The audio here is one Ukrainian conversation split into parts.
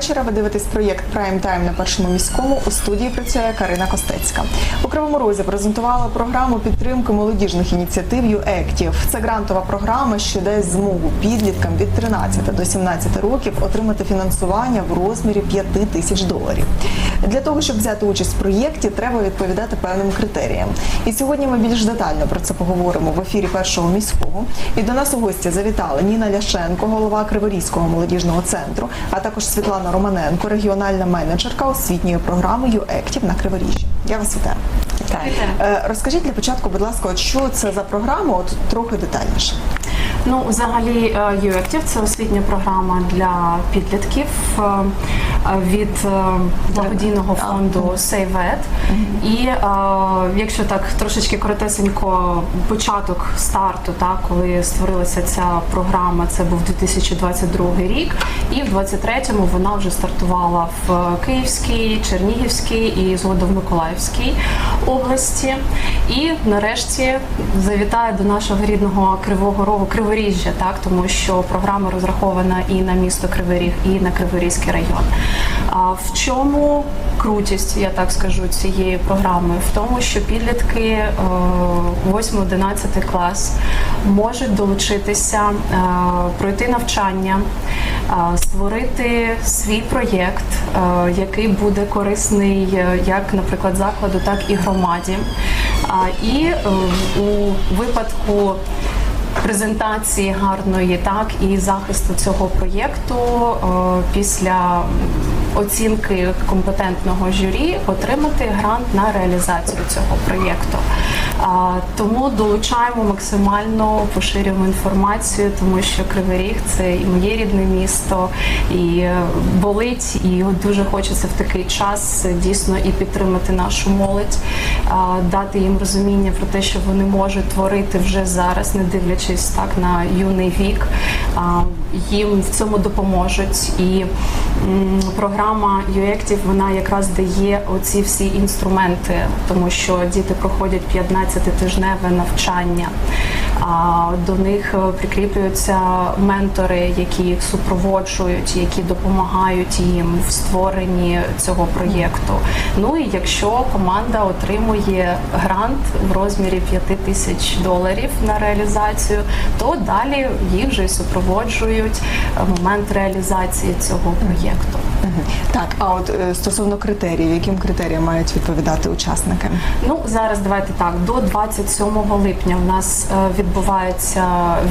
вечора. Ви дивитесь проєкт Прайм Тайм на першому міському. У студії працює Карина Костецька. У Кривому Розі презентувала програму підтримки молодіжних ініціатив «ЮЕКТІВ». Це грантова програма, що дасть змогу підліткам від 13 до 17 років отримати фінансування в розмірі 5 тисяч доларів. Для того, щоб взяти участь в проєкті, треба відповідати певним критеріям. І сьогодні ми більш детально про це поговоримо в ефірі першого міського. І до нас у гості завітали Ніна Ляшенко, голова Криворізького молодіжного центру, а також Світлана Романенко, регіональна менеджерка освітньої програми «ЮЕКТІВ» на Криворіжжі. Я вас вітаю. Вітаю. Розкажіть для початку, будь ласка, що це за програма? От трохи детальніше. Ну, взагалі, е, UActive – це освітня програма для підлітків е, е, від е, благодійного фонду SaveEd. І е, якщо так трошечки коротесенько, початок старту, так, коли створилася ця програма, це був 2022 рік, і в 23-му вона вже стартувала в Київській, Чернігівській і згодом в Миколаївській області. І нарешті завітає до нашого рідного Кривого Рогу Криворіжжя, так тому що програма розрахована і на місто Кривий Ріг, і на Криворізький район. А в чому крутість, я так скажу, цієї програми? В тому, що підлітки е, 8-11 клас можуть долучитися, е, пройти навчання, е, створити свій проєкт, е, який буде корисний е, як, наприклад, закладу, так і громаді. І е, у випадку презентації гарної, так і захисту цього проєкту е, після оцінки компетентного журі отримати грант на реалізацію цього проєкту. Тому долучаємо максимально поширюємо інформацію, тому що Кривий Ріг це і моє рідне місто, і е, болить, і дуже хочеться в такий час е, дійсно і підтримати нашу молодь, дати їм розуміння про те, що вони можуть творити вже зараз, не дивлячись так на юний вік. Їм в цьому допоможуть. І програма UActive, вона якраз дає оці всі інструменти, тому що діти проходять 15-тижневе навчання. А до них е, прикріплюються ментори, які супроводжують, які допомагають їм в створенні цього проєкту. Ну і якщо команда отримує грант в розмірі 5 тисяч доларів на реалізацію, то далі їх вже супроводжують момент реалізації цього проєкту. Так, а от е, стосовно критеріїв, яким критеріям мають відповідати учасники? Ну зараз давайте так. До 27 липня в нас е, відбувається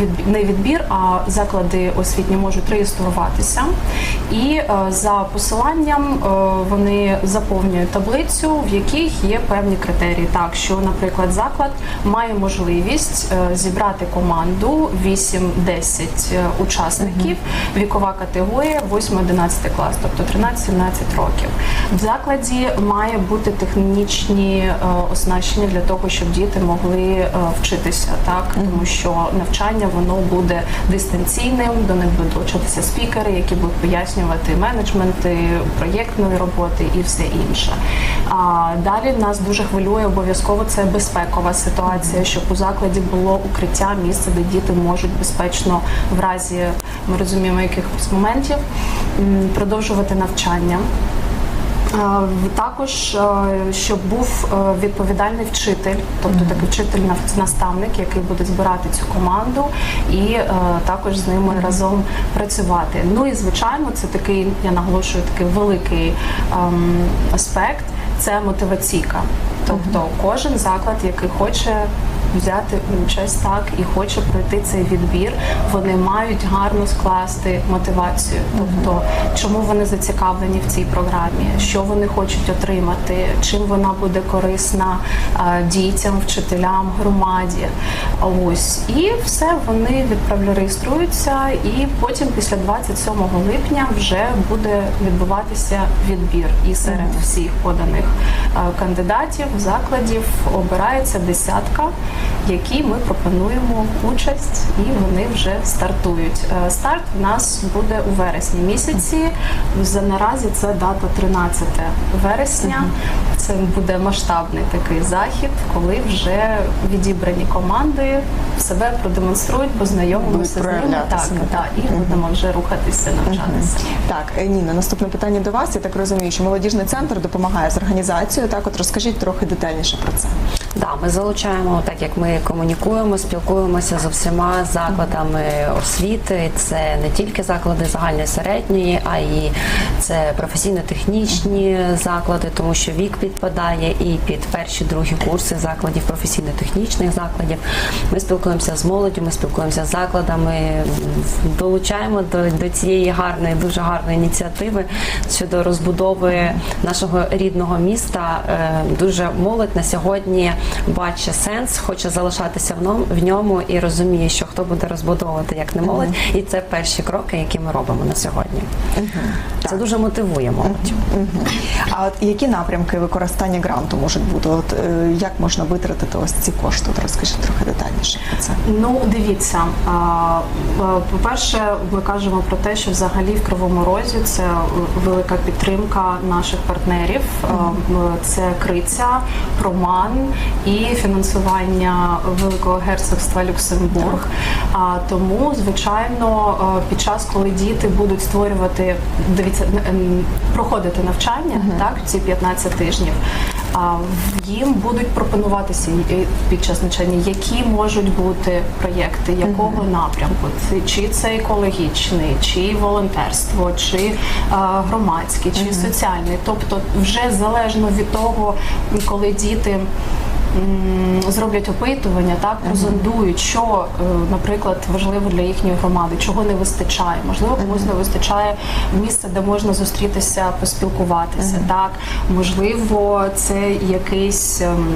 від не відбір, а заклади освітні можуть реєструватися, і е, за посиланням вони заповнюють таблицю, в яких є певні критерії. Так, що, наприклад, заклад має можливість зібрати команду 8-10 е, учасників, вікова категорія 8-11 клас, тобто 13-17 років. В закладі має бути технічні е, оснащення для того, щоб діти могли е, вчитися, так тому що навчання воно буде дистанційним, до них будуть долучатися спікери, які будуть пояснювати менеджменти проєктної роботи і все інше. А далі нас дуже хвилює обов'язково це безпекова ситуація, щоб у закладі було укриття, місце, де діти можуть безпечно в разі ми розуміємо якихось моментів продовжувати навчання. Також щоб був відповідальний вчитель, тобто такий вчитель наставник, який буде збирати цю команду, і е, також з ними разом працювати. Ну і звичайно, це такий, я наголошую, такий великий ем, аспект. Це мотиваційка. Тобто кожен заклад, який хоче взяти участь так і хоче пройти цей відбір, вони мають гарно скласти мотивацію. Тобто, чому вони зацікавлені в цій програмі, що вони хочуть отримати, чим вона буде корисна е, дітям, вчителям, громаді. Ось. І все вони відправля реєструються, і потім, після 27 липня, вже буде відбуватися відбір. І серед всіх поданих е, кандидатів закладів обирається десятка, які ми пропонуємо участь, і вони вже стартують. Е, Старт у нас буде у вересні місяці. За наразі це дата 13 вересня. Це буде масштабний такий захід, коли вже відібрані команди себе продемонструють, познайомимося з ними. так. так, і будемо вже рухатися, навчатися. Так, е, Ніна, наступне питання до вас. Я так розумію, що молодіжний центр допомагає з організацією. Так, от розкажіть трохи детальніше про це. Да, ми залучаємо, так як ми комунікуємо, спілкуємося з усіма закладами освіти. Це не тільки заклади загальної середньої, а й це професійно-технічні заклади, тому що вік підпадає і під перші другі курси закладів професійно-технічних закладів. Ми спілкуємося з молоддю, ми спілкуємося з закладами, долучаємо до, до цієї гарної, дуже гарної ініціативи щодо розбудови нашого рідного міста. Е, Дуже молодь на сьогодні бачить сенс, хоче залишатися в ньому, в ньому і розуміє, що хто буде розбудовувати як не молодь, і це перші кроки, які ми робимо на сьогодні. Це дуже мотивує молодь. А от які напрямки використання гранту можуть бути? От е, як можна витратити ось ці кошти? От розкажіть трохи детальніше про це. Ну, дивіться, по-перше, ми кажемо про те, що взагалі в Кривому Розі це велика підтримка наших партнерів. М, Це Криця, Проман і фінансування Великого герцогства Люксембург. А тому, звичайно, під час, коли діти будуть створювати, дивіться, проходити навчання, так ці 15 тижнів. А їм будуть пропонуватися е, під час навчання, які можуть бути проєкти, якого напрямку, чи це екологічний, чи волонтерство, чи е, громадський, чи соціальний. Тобто, вже залежно від того, коли діти. Зроблять опитування, так прозондують, що, е, наприклад, важливо для їхньої громади, чого не вистачає. Можливо, комусь не вистачає місця, де можна зустрітися, поспілкуватися. Так, можливо, це якийсь ем,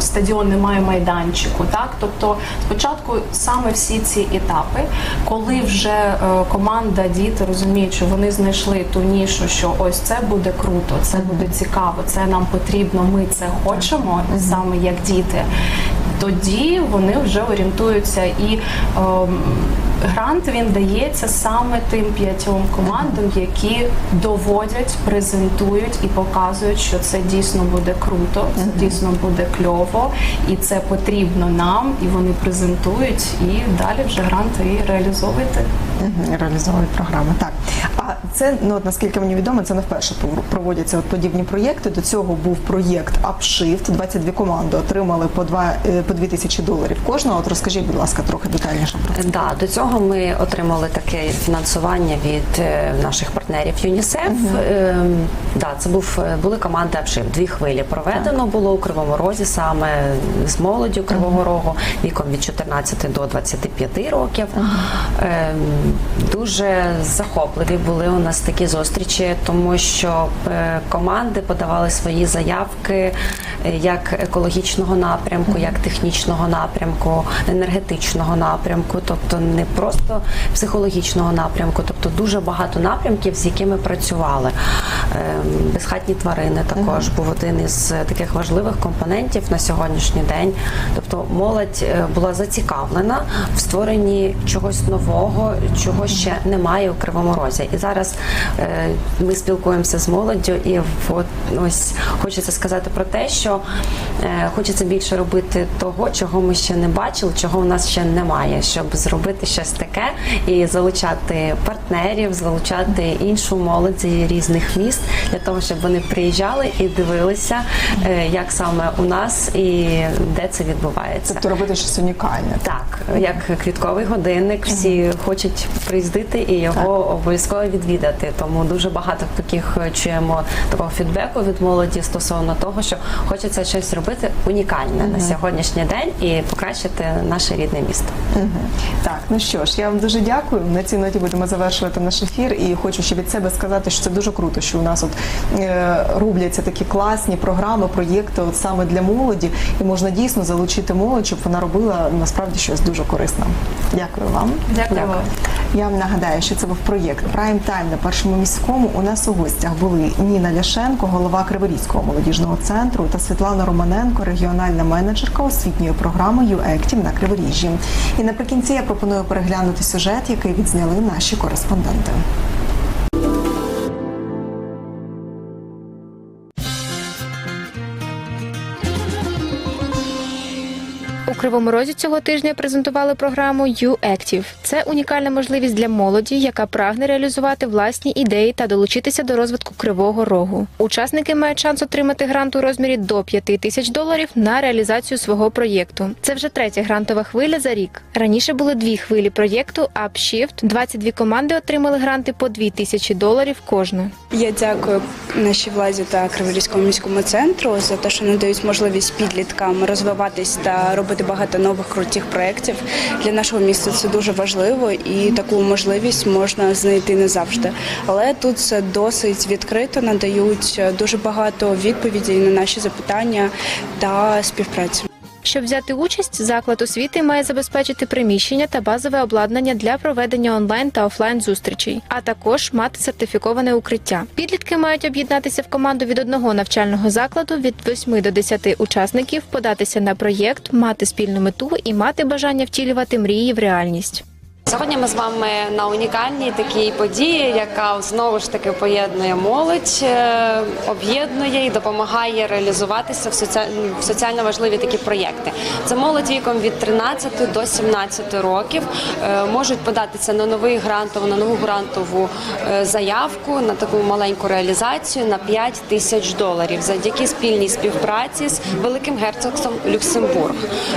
стадіон, немає майданчику. Так, тобто, спочатку саме всі ці етапи, коли вже е, команда, діти розуміють, що вони знайшли ту нішу, що ось це буде круто, це буде цікаво, це нам потрібно, ми це хочемо, саме як діти. Тоді вони вже орієнтуються і ем, грант він дається саме тим п'ятьом командам, які доводять, презентують і показують, що це дійсно буде круто, це дійсно буде кльово, і це потрібно нам, і вони презентують, і далі вже грант і реалізовуєте. Мгм, Реалізовують програми. Так. А це, ну от наскільки мені відомо, це не вперше проводяться от подібні проєкти. До цього був проєкт Upshift. 22 команди отримали по 2, е, по 2 тисячі доларів кожного. От розкажіть, будь ласка, трохи детальніше про це. Да, до цього ми отримали таке фінансування від е, наших партнерів ЮНІСЕФ. Ем, да, це був е, були команди Апшив. Дві хвилі проведено було у Кривому Розі, саме з молоддю Кривого Рогу, віком від 14 до 25 років. Ем, дуже захопливі були у нас такі зустрічі, тому що е, команди подавали свої заявки як екологічного напрямку, як технічного напрямку, енергетичного напрямку, тобто не просто психологічного напрямку, тобто дуже багато напрямків, з якими працювали. Ем, Безхатні тварини також був один із таких важливих компонентів на сьогоднішній день. Тобто молодь е, була зацікавлена в створенні чогось нового, чого ще немає у Кривому Розі. І зараз е, ми спілкуємося з молоддю, і от ось хочеться сказати про те, що е, хочеться більше робити того, чого ми ще не бачили, чого у нас ще немає, щоб зробити щось таке і залучати партнерів, залучати іншу молодь з різних міст для того, щоб вони приїжджали і дивилися, як саме у нас і де це відбувається. Тобто робити щось унікальне. Так, як квітковий годинник, всі хочуть приїздити і його обов'язково відвідати. Тому дуже багато таких е, чуємо такого фідбеку від молоді стосовно того, що хочеться щось зробити унікальне на сьогоднішній день і покращити наше рідне місто. Мгм. Так, ну що ж, я вам дуже дякую. На цій ноті будемо завершувати наш ефір. І хочу ще від себе сказати, що це дуже круто, що у нас от е, робляться такі класні програми, проєкти от саме для молоді, і можна дійсно залучити молодь, щоб вона робила насправді щось дуже корисне. Дякую вам. Дякую. Дякую. Я вам нагадаю, що це був проєкт Прайм Тайм на першому міському. У нас у гостях були Ніна Ляшенко, голова Криворізького молодіжного центру, та Світлана Романенко, регіональна менеджерка освітньої програми «ЮЕктів» на Криворіжжі. І наприкінці я пропоную переглянути сюжет, який відзняли наші кореспонденти. Кривому Розі цього тижня презентували програму U-Active. Це унікальна можливість для молоді, яка прагне реалізувати власні ідеї та долучитися до розвитку Кривого Рогу. Учасники мають шанс отримати грант у розмірі до 5 тисяч доларів на реалізацію свого проєкту. Це вже третя грантова хвиля за рік. Раніше були дві хвилі проєкту UpShift. 22 команди отримали гранти по 2 тисячі доларів кожна. Я дякую нашій владі та Криворізькому міському центру за те, що надають можливість підліткам розвиватись та робити багато нових крутих проєктів. Для нашого міста це дуже важливо і таку можливість можна знайти не завжди. Але тут це досить відкрито, надають дуже багато відповідей на наші запитання та співпраці. Щоб взяти участь, заклад освіти має забезпечити приміщення та базове обладнання для проведення онлайн та офлайн зустрічей, а також мати сертифіковане укриття. Підлітки мають об'єднатися в команду від одного навчального закладу від 8 до 10 учасників, податися на проєкт, мати спільну мету і мати бажання втілювати мрії в реальність. Сьогодні ми з вами на унікальній такій події, яка знову ж таки поєднує молодь, е, об'єднує і допомагає реалізуватися в, в соціально важливі такі проєкти. Це молодь віком від 13 до 17 років е, можуть податися на новий грантов, на нову грантову е, заявку на таку маленьку реалізацію на 5 тисяч доларів завдяки спільній співпраці з Великим герцогством Люксембург.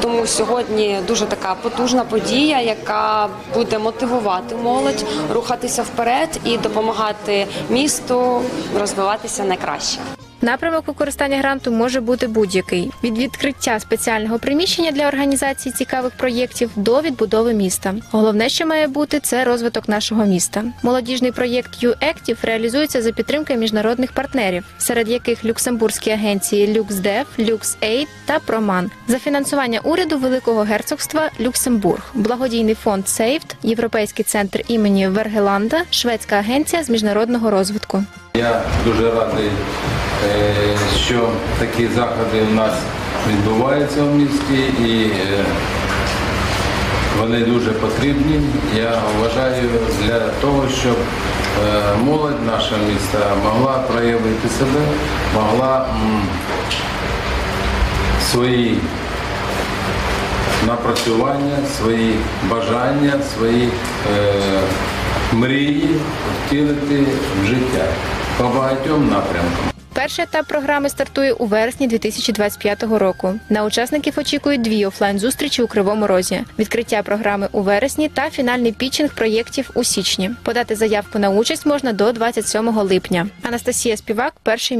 Тому сьогодні дуже така потужна подія, яка буде мотивувати молодь рухатися вперед і допомагати місту розвиватися найкраще. Напрямок використання гранту може бути будь-який: від відкриття спеціального приміщення для організації цікавих проєктів до відбудови міста. Головне, що має бути, це розвиток нашого міста. Молодіжний проєкт U-Active реалізується за підтримки міжнародних партнерів, серед яких люксембурзькі агенції LuxDev, LuxAid та Проман за фінансування уряду Великого герцогства Люксембург, благодійний фонд Saved, Європейський центр імені Вергеланда, Шведська агенція з міжнародного розвитку. Я дуже радий, е, що такі заходи у нас відбуваються в місті і е, вони дуже потрібні. Я вважаю для того, щоб е, молодь нашого міста могла проявити себе, могла свої напрацювання, свої бажання, свої мрії втілити в життя по багатьом напрямкам. Перший етап програми стартує у вересні 2025 року. На учасників очікують дві офлайн зустрічі у Кривому Розі, відкриття програми у вересні та фінальний пітчинг проєктів у січні. Подати заявку на участь можна до 27 липня. Анастасія Співак, перший.